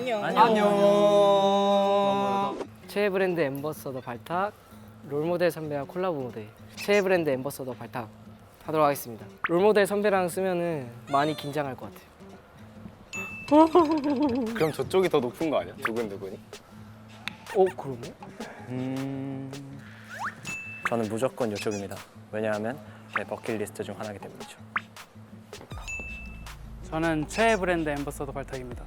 안녕. 안녕. 최애 브랜드 엠버서더 발탁 롤모델 선배와 콜라보 무대 최애 브랜드 엠버서더 발탁 하도록 하겠습니다 롤모델 선배랑 쓰면은 많이 긴장할 것 같아요 그럼 저쪽이 더 높은 거 아니야? 두근두근이. 어 그러네? 음, 저는 무조건 이쪽입니다. 왜냐하면 제 버킷리스트 중 하나이기 때문이죠. 저는 최애 브랜드 엠버서더 발탁입니다.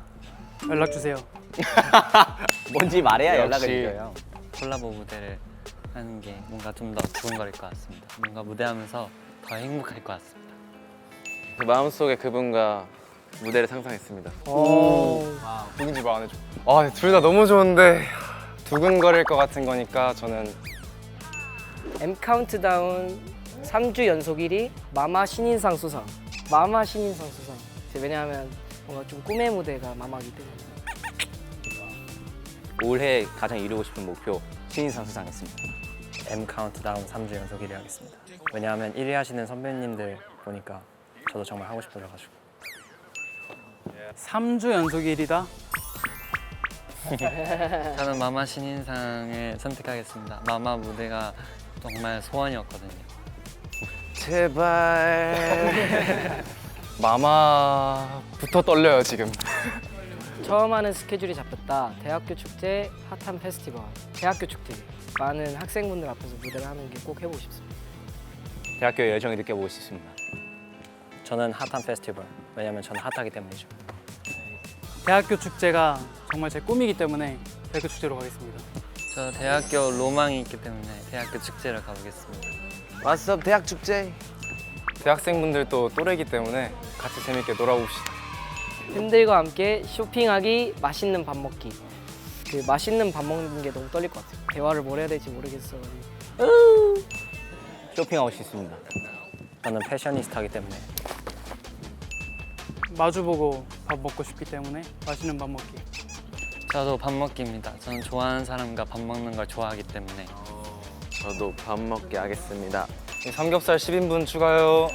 연락 주세요. 뭔지 말해야 연락을 역시. 드려요. 콜라보 무대를 하는 게 뭔가 좀 더 두근거릴 것 같습니다. 뭔가 무대하면서 더 행복할 것 같습니다. 제 마음속에 그분과 무대를 상상했습니다. 누군지 말 안 해줘. 아, 둘 다 너무 좋은데 두근거릴 것 같은 거니까 저는 M 카운트다운 3주 연속 1위 마마 신인상 수상 마마 신인상 수상 이제 왜냐하면 뭔가 좀 꿈의 무대가 마마기 때문에 올해 가장 이루고 싶은 목표 신인상 수상했습니다. M 카운트다운 3주 연속 1위 하겠습니다. 왜냐하면 1위 하시는 선배님들 보니까 저도 정말 하고 싶어져가지고 3주 연속 1위다. 저는 마마 신인상을 선택하겠습니다. 마마 무대가 정말 소원이었거든요. 제발 마마부터 떨려요 지금. 처음 하는 스케줄이 잡혔다 대학교 축제 핫한 페스티벌 대학교 축제 많은 학생분들 앞에서 무대를 하는 게 꼭 해보고 싶습니다 대학교 열정이 느껴보고 싶습니다. 저는 핫한 페스티벌 왜냐하면 저는 핫하기 때문이죠. 대학교 축제가 정말 제 꿈이기 때문에 대학교 축제로 가겠습니다. 저 대학교 로망이 있기 때문에 대학교 축제를 가보겠습니다. 왔어 대학 축제. 대학생분들도 또래이기 때문에 같이 재밌게 놀아봅시다. 팬들과 함께 쇼핑하기 맛있는 밥 먹기 그 맛있는 밥 먹는 게 너무 떨릴 것 같아요 대화를 뭘 해야 될지 모르겠어 쇼핑하고 싶습니다. 저는 패셔니스타이기 때문에 마주보고 밥 먹고 싶기 때문에 맛있는 밥 먹기. 저도 밥 먹기입니다. 저는 좋아하는 사람과 밥 먹는 걸 좋아하기 때문에 저도 밥 먹게 하겠습니다. 삼겹살 10인분 추가요.